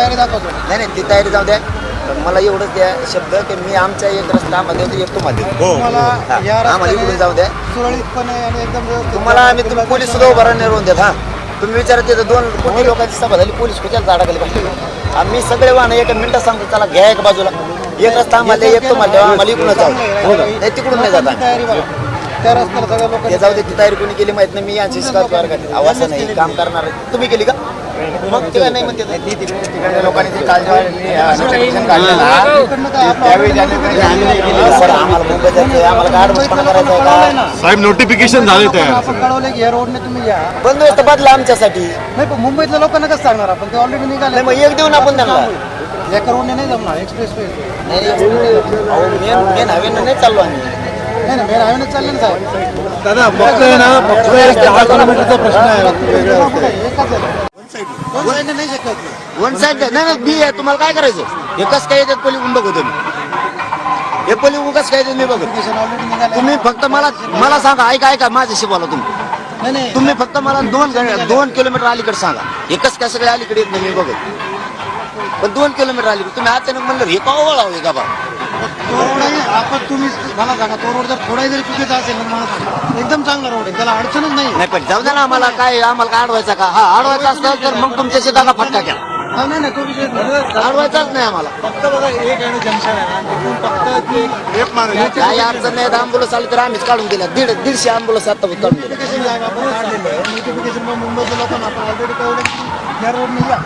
तयारी दाखवतो. नाही नाही ती तयारी जाऊ द्या. पण मला एवढंच द्या शब्द की मी आमच्या एक रस्ता मध्ये. एक तुम्हाला देतो. तुम्हाला हा, या आम्हाला इकडून जाऊ द्या. सुरळीतपणे आणि एकदम व्यवस्थित तुम्हाला आम्ही तुम्ही पोलीस सुद्धा उभा राहून देत हा. तुम्ही विचारत येतं दोन कोटी लोकांची सभा झाली पोलीस कुठल्या झाडाखाली पाहिजे आम्ही सगळे वाहन एका मिनिटात सांगतो चला घ्या एक बाजूला. एक रस्ता आम्हाला द्या, एक तुम्हाला द्या, आम्हाला इकडून जाऊ. नाही तिकडून नाही जात. आम्ही. तयारी बघा. त्या रस्त्याला सगळ्या जाऊ दे ती तयारी कोणी केली माहीत नाही. मी यांची शिकायत वर्गात आवाज नाही काम करणार आहे. तुम्ही केली का? मग ते काय नाही म्हणते ती तिकडल्या लोकांनी ती काळजी वाढली, notification काढलं ना. त्यावेळी त्यांनी आम्ही नाही केली. बरं, आम्हाला मुंबईत जायचं आहे, आम्हाला गाड बसपणा करायचा आहे का? साहेब नोटिफिकेशन झाले तयार आपण कळवलं की या रोडने तुम्ही या. बंदोबस्त बदला आमच्यासाठी. नाही पण मुंबईतल्या लोकांना कसं सांगणार आपण? ते ऑलरेडी निघाले. नाही मग एक देऊन आपण त्यांना. एका रोडने नाही जमणार. एक्सप्रेस वे मेन मेन हवेनं नाही चाललो आम्ही. नाही ना मेन हायवेने चालले ना साहेब. दादा फक्त आहे ना? फक्त दहा किलोमीटरचा प्रश्न आहे. एकाच आहे. दोन साईडने नाही शकत. वन साईड नाही नाही बी आहे. तुम्हाला काय करायचं? एकच काय येतात पली उंड बघतो मी हे पली उगाच काय मी बघत निघाले. तुम्ही फक्त मला मला सांगा. ऐका ऐका. माझ्याशी बोला तुम्ही. नाही नाही. तुम्ही फक्त मला दोन घं- दोन किलोमीटर अलीकडे सांगा. एकच काय सगळे अलीकडे येत नाही मी बघत पण दोन किलोमीटर अलीकडे. तुम्ही अचानक म्हणलं हे का वळावं हे का बा? तो रोड आहे आपण तुम्ही मला सांगा तो रोड जर थोडाही जरी चुकीचा असेल तर मला सांगा. एकदम चांगला रोड आहे त्याला अडचणच नाही नाही पण जाऊ द्या ना आम्हाला काय आम्हाला काय अडवायचा का? हा अडवायचा असतं तर मग तुमच्याशी दागा फटका हा, नाही नाही तो विषय नाही. अडवायचाच नाही आम्हाला. फक्त बघा एक आहे जंक्शन आहे ना तिथून फक्त ते लेफ्ट मारा काय अडचण नाही अँब्युलन्स आली तर आम्हीच काढून दिल्या. दीड दीडशे अँब्युलन्स आता काढून दिल्या नोटिफिकेशन मुंबईच्या लोकांना आपण ऑलरेडी कळवलं की या रोडने या.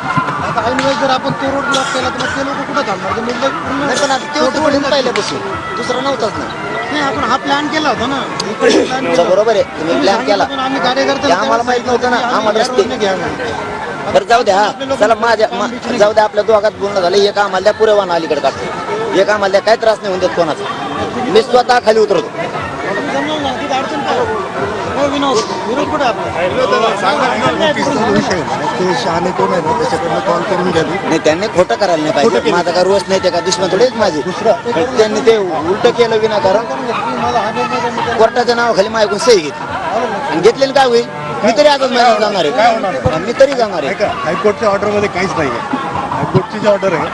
आता ऐन वेळेस जर आपण तो रोड ब्लॉक केला तर मग ते लोक कुठं थांबणार? ते मुंबई पूर्ण- नाही पण आता तेव्हा तिकडून पहिल्यापासून दुसरा नव्हताच ना. नाही आपण हा प्लॅन केला होता ना. इकडे plan केला. होता. बरोबर आहे तुम्ही प्लॅन केला पण आम्ही कार्यकर्ते ते आम्हाला माहीत नव्हतं ना, आम्ही आम्हाला रस्ते-. बरं जाऊ द्या हा. चला माझ्या मा- जाऊ द्या आपल्या दोघात बोलणं झालं. एक आम्हाला द्या पुरे वाहन अलीकडे काढतो. एक आम्हाला द्या काय त्रास नाही होऊन देत कोणाचा. मी स्वतः खाली उतरतो जमलं ना, तिथं अडचण काय? हो, विनोद विनोद कुठे आपला ते शहाणे कोण आहे ना त्याच्याकडनं कॉल करून घ्यावी नाही त्यांनी खोटं करायला नाही पाहिजे. माझा काय रोष नाही ते का दुश्मन थोडेच माझे. त्यांनी ते उलट केलं विनाकारण. हा मी त्याला- कोर्टाच्या नावाखाली माझ्याकडून सही घेतली. आणि घेतलेली काय होईल? मी तरी आजच महिन्यात जाणार आहे. मी तरी जाणार आहे. हायकोर्टच्या ऑर्डरमध्ये काहीच नाही हायकोर्टची जी ऑर्डर आहे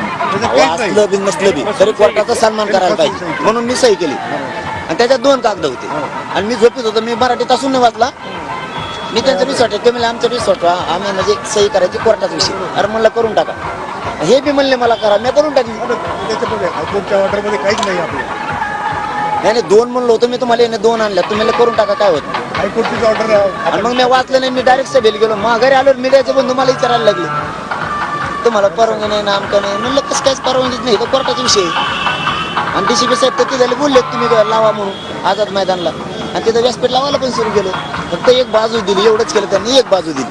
असलं बी नसलं बी. तरी कोर्टाचा सन्मान करायला पाहिजे. म्हणून मी सही केली. आणि त्याच्यात दोन कागद होते. आणि मी झोपीत होतो. मी मराठीत असून नाही वाचला. मी त्यांचा रिसॉर्ट आहे. ते म्हणले आमचं रिसॉर्ट आम्ही म्हणजे सही करायची कोर्टाचा विषय. अरे म्हणलं करून टाका. हे बी म्हणले मला करा. मी करून टाकली त्याच्यामध्ये हायकोर्टच्या ऑर्डरमध्ये काहीच नाही आपलं. नाही नाही दोन म्हणलं होतं. मी तुम्हाला याने दोन आणल्या तुम्ही म्हणले करून टाका. काय होत? हायकोर्टची ऑर्डर आणि मग मी वाचलं नाही. मी डायरेक्ट सभेला गेलो. मग घरी आलो. मीडियाचे बंधू मला विचारायला लागले. तुम्हाला परवानगी नाही ना आमचं नाही? म्हणलं कसं काहीच परवानगीच नाही. तो कोर्टाचा विषय आहे. आणि डीसीपी साहेब तर तिथे बोलले तुम्ही लावा म्हणून. आझाद मैदानला. आणि तिथं व्यासपीठ लावायला पण सुरू केलं. फक्त एक बाजू दिली एवढंच केलं त्यांनी एक बाजू दिली.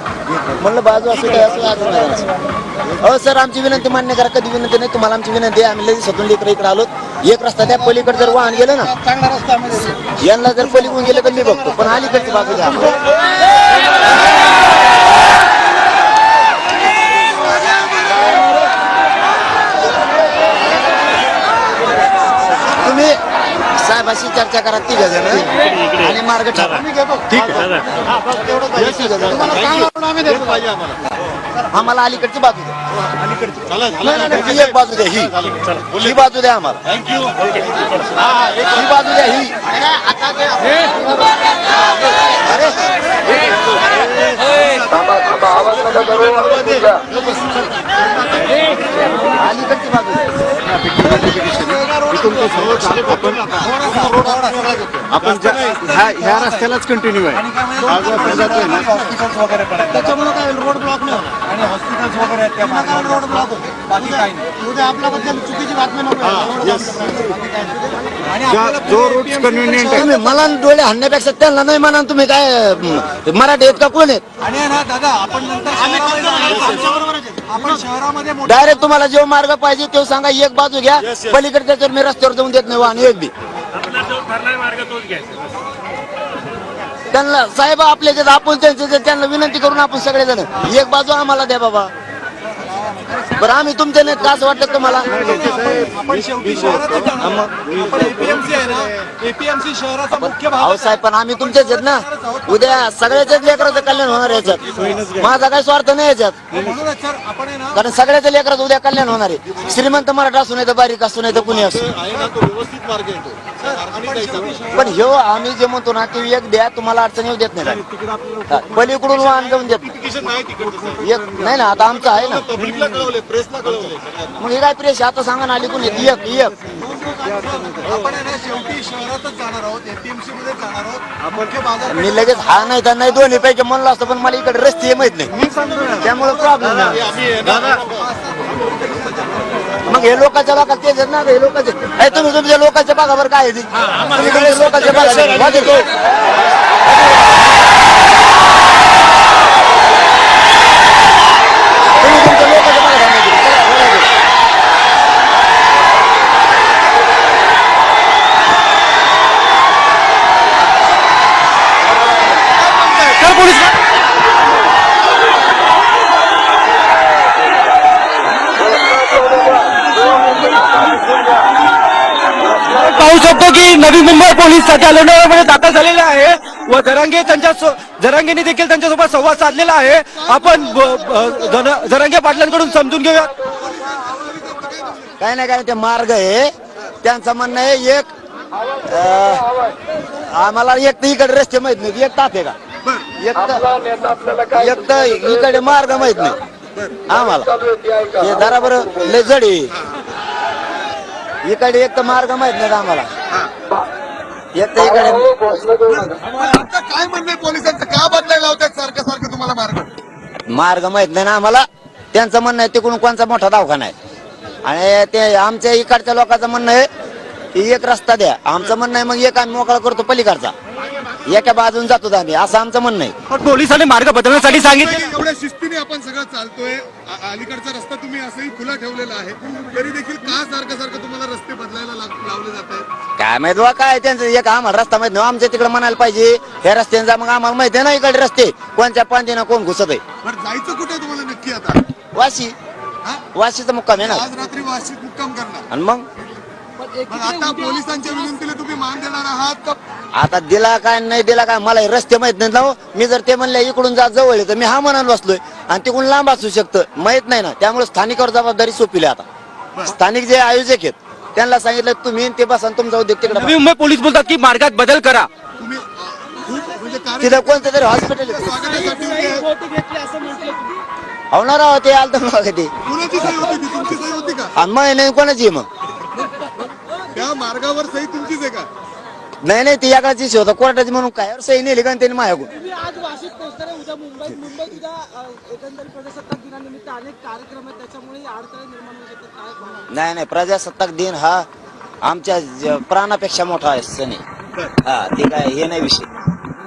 म्हणलं बाजू असं काय असं आझाद मैदानाचं हो सर आमची विनंती मान्य करा कधी विनंती नाही तुम्हाला आमची विनंती आहे आम्ही लगेच स्वतंत्र इकडे इकडे आलो. एक रस्ता त्या पलीकडे जर वाहन गेलं ना. यांना जर पलीकडून गेलं तर मी बघतो पण अलीकडची बाजू द्या तुम्ही साहेबाशी चर्चा करा तिघ जण. आणि मार्ग ठरवा ठीक आहे. हे आम्हाला. अलीकडची बाजू द्या. एक बाजू द्या ही. ही बाजू द्या आम्हाला. ही बाजू द्या ही. अलीकडची बाजू. द्या. आपण ज्या- ह्या ह्या रस्त्यालाच कंटिन्यू आहे. हा जो आपण जातोय ना. हॉस्पिटल्स वगैरे पण आहेत. त्याच्यामुळे काय रोड ब्लॉक नाही होणार. आणि हॉस्पिटल्स वगैरे आहेत त्या मार्गावर. रोड ब्लॉक होते बाकी काही नाही. उद्या आपल्याबद्दल चुकीची बातमी नको यायला. रोड block करायला. बाकी काही नाही. आणि आपल्याला जो रोड कन्व्हिनियंट आहे. तुम्ही मला डोळे हाणण्यापेक्षा त्यांना नाही म्हणा तुम्ही काय अं, मराठी आहेत का कोण आहेत? आणि आहे ना दादा आपण नंतर शहरामध्ये आपण शहरामध्ये मोठे डायरेक्ट तुम्हाला जो मार्ग पाहिजे तो सांगा एक बाजू घ्या. पलीकडे त्याच्यावर मी रस्त्यावर जाऊन देत नाही वाहन एक बी. त्यांना साहेब आपल्या आपण त्यांचं त्यांना विनंती करून आपण सगळेजण एक बाजू आम्हाला द्या बाबा. बरं आम्ही तुमच्या नाहीत का असं वाटतं तुम्हाला आपण शेवटी शहरातच जाणार आपण एपीएमसी आहे ना एपीएमसी शहराचा मुख्य भाग अहो साहेब पण आम्ही तुमचेच आहेत ना उद्या सगळ्याच्याच लेकराचं कल्याण होणार आहे याच्यात माझा काही स्वार्थ नाही याच्यात म्हणूनच सर आपण आहे ना कारण सगळ्याच्या लेकराचं उद्या कल्याण होणार आहे श्रीमंत मराठा असू नाही तर बारीक असू नाही तर कुणी असू आहे ना तो व्यवस्थित मार्ग येतो आपण शेवटी शहर- पण ह्यो आम्ही जे म्हणतो ना ते एक द्या तुम्हाला अडचण येऊ देत नाही हा, पलीकडून वाहन जाऊन देत नाही. एक नाही ना आता आमचं आहे ना पब्लिकला प्रेसला कळवले मग हे काय प्रेस आता सांगा ना आली कोणी एक एक आपण आहे ना शेवटी शहरातच जाणार आहोत एपीएमसी मध्ये जाणार आहोत. मुख्य बाजार मी लगेच हा नाही तर नाही दोन्ही पैकी म्हणलं असतं पण मला इकडे रस्ते माहीत नाही. त्यामुळे प्रॉब्लेम मग हे लोकांच्या भागात तेच ना हे लोकांचे अरे तुम्ही तुमच्या लोकांच्या भागावर काय आहे लोकांच्या भागात वाजे तो. तुम्ही तुमच्या लोकांच्या भागात आहे ना ते. चला, बोला ते. पाहू नवी मुंबई पोलीस सध्या लोणावळ्यामध्ये दाखल झालेले आहे. व जरांगे त्यांच्या जरांगेने देखील त्यांच्यासोबत संवाद साधलेला आहे. आपण जरांगे पाटलांकडून समजून घेऊया. काय नाही काय नाही, ते मार्ग आहे. त्यांचं म्हणणं आहे एक आम्हाला एक तर इकडे रस्ते माहीत नाही एक ताप आहे का? एक तर एक तर इकडे मार्ग माहीत नाही. आम्हाला. हे जरा बरं लय जड आहे. इकडे एक तर मार्ग माहीत नाही आम्हाला. इकडे. आता काय म्हणणं पोलिसांचं? का बदलायला लावतात सारखं सारखं तुम्हाला मार्ग. मार्ग माहीत नाही ना आम्हाला. त्यांचं म्हणणं आहे तिकडून कोणचा मोठा दवाखाना आहे. आणि ते आमच्या इकडच्या लोकांचं म्हणणं आहे की एक रस्ता द्या. आमचं म्हणणं आहे मग एक आम्ही मोकळा करतो पलीकडचा. एका बाजून जातो आम्ही. असं आमचं म्हणणं आहे. पण पोलिसांनी मार्ग बदलण्यासाठी सांगितले. एवढ्या शिस्तीने आपण सगळं चालतोय. अलीकडचा रस्ता तुम्ही असंही खुला ठेवलेला आहे. तरी देखील का सारखं सारखं तुम्हाला रस्ते बदलायला लाग- लावले जात आहेत? काय माहीत बा काय त्यांचं एक आम्हाला रस्ता माहीत नाही. आमच्या तिकडे म्हणायला पाहिजे ह्या रस्त्याने जा. मग आम्हाला माहिती आहे ना इकडे रस्ते. कोणत्या पांदीनं कोण घुसत आहे बरं जायचं कुठे तुम्हाला नक्की आता? वाशी. हा? वाशीचा मुक्काम आहे ना. आज रात्री वाशीत मुक्काम करणार. आणि मग? आता पोलिसांच्या विनंतीला तुम्ही मान देणार आहात का? आता दिला काय नाही दिला काय मला हे रस्ते माहीत नाही ना हो. मी जर ते म्हणले इकडून जा जवळ आहे, तर मी हा म्हणायला बसलोय. आणि तिकडून लांब असू शकतं. माहीत नाही ना. त्यामुळे स्थानिकावर जबाबदारी सोपली आता. स्थानिक जे आयोजक आहेत त्यांना सांगितलं तुम्ही ते बसा आणि तुमचा उद्योग तिकडे नवी मुंबई पोलीस बोलतात की मार्गात बदल करा. तुम्ही अ, खूप म्हणजे तिथं कोणतं तरी हॉस्पिटल आहे. स्वागतासाठी उभे आहेत. होणार आहो ते आलं तर मग ते. कुणाची सही होती ती? तुमची सही होती का? आणि मग नाही कोणाची आहे मग? त्या मार्गावर सही तुमचीच आहे का? नाही नाही ती एकाची होता कोर्टाची म्हणून काय? सही नेली का आणि त्यांनी माझ्याकडून तुम्ही आज वाशीत पोहोचणार आहे उद्या मुंबईत मुंबईत उद्या अ, एकंदरीत प्रजासत्ताक दिनानिमित्त अनेक कार्यक्रम आहेत त्याच्यामुळे अडथळे निर्माण होऊ शकतात. काय भावना? नाही नाही प्रजासत्ताक दिन हा आमच्या ज- प्राणापेक्षा मोठा आहे सण आहे हा ते काय हे नाही विषय.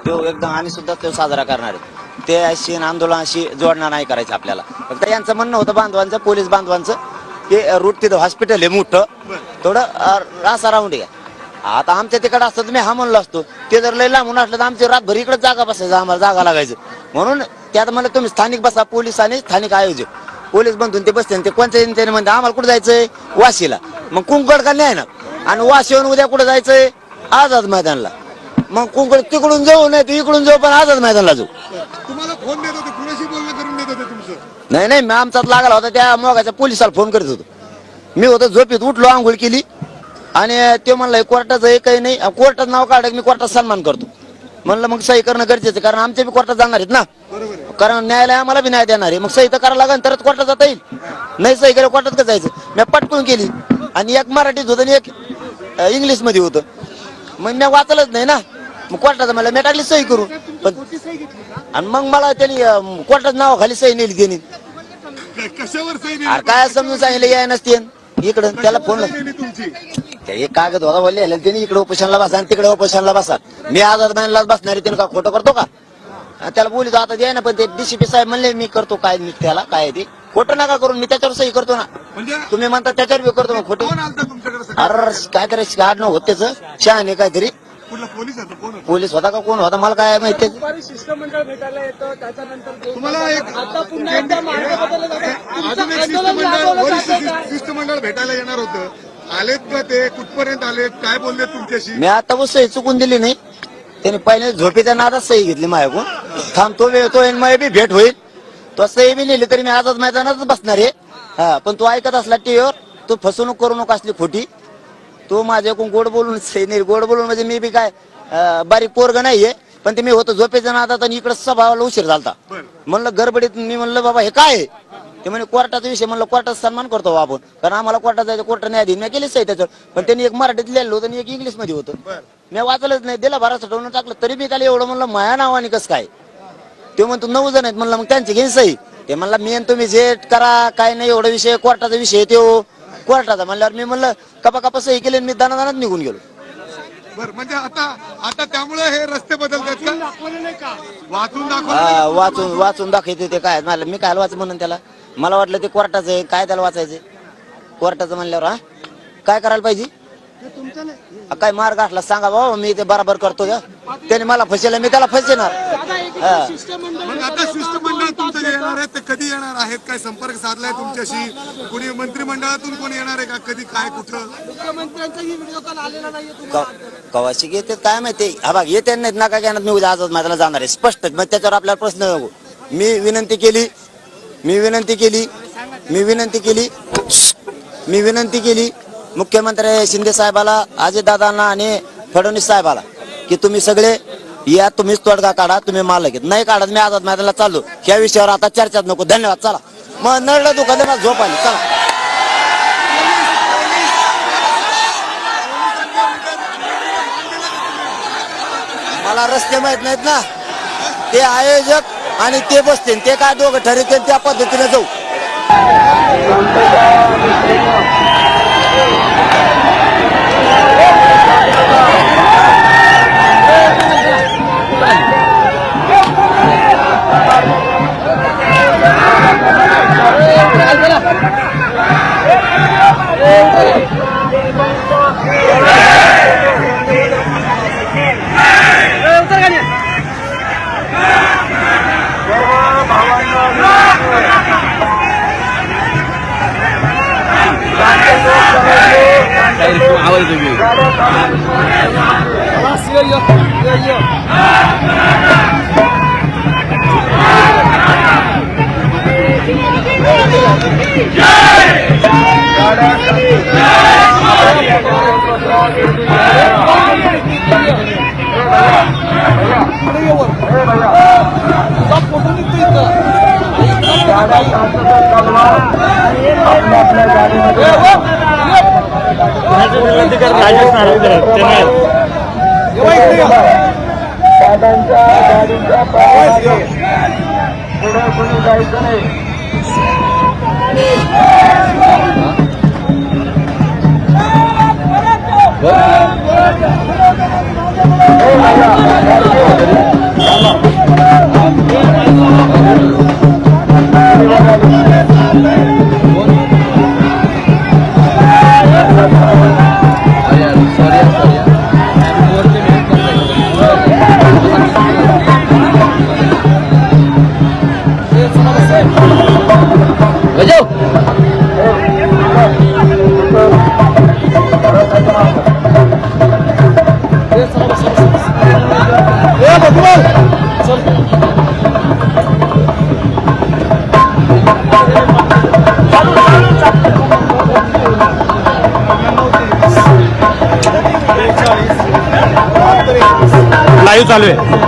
तो एकदम आम्ही सुद्धा तो साजरा करणार आहे. ते अशी आंदोलनाशी जोडणार नाही करायचं आपल्याला. फक्त यांचं म्हणणं होतं बांधवांचं पोलीस बांधवांचं की रूट तिथं हॉस्पिटल आहे मोठं. थोडं अ, असा राऊंड आहे आता आमच्या तिकडे असतं तर मी हा म्हणलो असतो ते जर लय लांबून असलं तर आमची रातभर इकडे जागा बसायचं आम्हाला जागा लागायचं. म्हणून त्यात मला तुम्ही स्थानिक बसा पोलीस आणि स्थानिक आयोजक. पोलीस बंधून ते बसते आणि ते कोणत्या म्हणते आम्हाला कुठे जायचंय? वाशीला. मग कुंकड का नाही ना? आणि वाशीहून उद्या कुठे जायचंय? आझाद मैदानला. मग कुंकड तिकडून जाऊ नाही तर इकडून जाऊ पण आझाद मैदानला जाऊ. तुम्हाला फोन देत होते कुणाशी बोलणं करून देत होते तुमचं. नाही नाही मी आमचाच लागला होता त्या मोगाच्या पोलिसाला फोन करत होतो. मी होतो झोपेत उठलो आंघोळ केली. आणि ते म्हणलं कोर्टाचं हे काही नाही. कोर्टाचं नाव काढ मी कोर्टात सन्मान करतो. म्हणलं मग सही करणं गरजेचं कारण आमचे बी कोर्टात जाणार आहेत ना. कारण न्यायालय आम्हाला बी न्याय देणार आहे. मग सही तर करायला लागेल तरच कोर्टात जाता येईल. नाही सही केलं कोर्टात का जायचं? मी पटकून केली. आणि एक मराठीत होतं आणि एक इंग्लिशमध्ये होतं. मग मी वाचलंच नाही ना. मग कोर्टाचं मला मी टाकली सही करू पण आणि मग मला त्यांनी कोर्टाचं नावाखाली सही नेली त्यांनी. कशावर काय समजून सांगितलं याय नसते. इकडं त्याला फोन एक कागद होता बोलले त्यांनी इकडे उपोषणला बसा आणि तिकडे उपोषणला बसा. मी आझाद बसणार आहे, त्यानं का खोटं करतो का? आणि त्याला बोलितो आता द्याय ना पण ते डीसीपी साहेब म्हणले मी करतो काय मी त्याला काय ते. खोटं नका करून मी त्याच्यावर सही करतो ना. म्हणजे? तुम्ही म्हणता त्याच्यावर बी करतो मग खोटं? अरे काहीतरी काढणं होत त्याच शहाणे काहीतरी. पोलीस आहे तो? कोण होता? पोलीस होता का? कोण होता? मला काय माहिती? दुपारी शिष्टमंडळ भेटायला येतं त्याच्यानंतर दोन तुम्हाला एक आता पुन्हा एकदा मार्ग बदलला जातो. अजून तुमचं एक आंदोलन शिष्टमंडळ राबवलं वरिष्ठ जातंय का? शिष्ट- शिष्टमंडळ भेटायला येणार होतं. आलेत का ते? कुठपर्यंत आलेत? काय बोलले तुमच्याशी? मी आता व सही चुकून दिली नाही. त्याने पहिले झोपेच्या नादात सही घेतली माझ्याकडून. थांबतो वेळतो आणि माझी बी भेट होईल. तो सही बी नेली तरी मी आझाद मैदानातच बसणार आहे. हा पण तू ऐकत असला टीव्हीवर तू फसवणूक करू नको असली खोटी. तू माझ्याकडून गोड बोलून सही नाही गोड बोलून म्हणजे मी बी काय अं, बारीक पोरग नाहीये पण ते मी होतो झोपेच्या नादात आणि इकडे सभावाला उशीर झालता. बरं. म्हणलं गडबडीत मी म्हणलं बाबा हे काय आहे? ते म्हणे कोर्टाचा विषय. म्हणलं कोर्टाचा सन्मान करतो बा आपण. कारण आम्हाला कोर्टात जायचं कोर्ट आधी मी केलीच आहे त्याच्यावर. पण त्यांनी एक मराठीत लिहिलं होतं आणि एक इंग्लिशमध्ये होतं. बरं. मी वाचलंच नाही दिला भरा ठेवून टाकलं. तरी मी त्याला एवढं म्हणलं माया नावाने कसं काय? ते म्हणतो नऊ जण आहेत. म्हणलं मग त्यांची घेईन सही. ते म्हणला मी आणि तुम्ही जे करा काय नाही एवढा विषय कोर्टाचा विषय तो. कोर्टाचा म्हणल्यावर मी म्हणलं कपा कपा सही केली आणि मी दानादानात निघून गेलो. बरं म्हणजे आता आता त्यामुळे हे रस्ते बदलतात का? वाचून हा, वाचून वाचून दाखवते ते काय मला मी काय वाच म्हणून त्याला? मला वाटलं ते कोर्टाचं आहे काय त्याला वाचायचं कोर्टाचं म्हणल्यावर हा? काय करायला पाहिजे? हा, काय मार्ग असला सांगा बाबा मी ते बराबर करतो त्याने मला फसेल मी त्याला फसेणार हा. मग आता तुमचं येणार आहे ते कधी येणार आहेत? काय संपर्क साधलाय तुमच्याशी? कुणी मंत्रिमंडळातून कोणी येणार आहे का? कधी काय कुठं? मुख्यमंत्र्यांचाही व्हिडिओ कॉल आलेला नाहीये तुम्हाला. कवाशी येते काय माहिती? हा बघ येते नाहीत नका घेण्यात मी उद्या आजच माझ्याला जाणार आहे. स्पष्ट मग त्याच्यावर आपल्याला प्रश्न नको. मी विनंती केली मी विनंती केली मी विनंती केली मी विनंती केली मुख्यमंत्री शिंदे साहेबाला अजितदादांना आणि फडणवीस साहेबाला की तुम्ही सगळे या तुम्हीच तोडगा काढा तुम्ही मालक आहेत. नाही काढत मी आझाद मैदानाला चाललो. या विषयावर आता चर्चाच नको. धन्यवाद. चला. मग नळलं दुखाले मला झोप आली. चला. मला रस्ते माहीत नाहीत ना. ते आयोजक आणि ते बसतील. ते काय दोघं ठरवतील त्या पद्धतीने जाऊ. लाईव्ह चालू आहे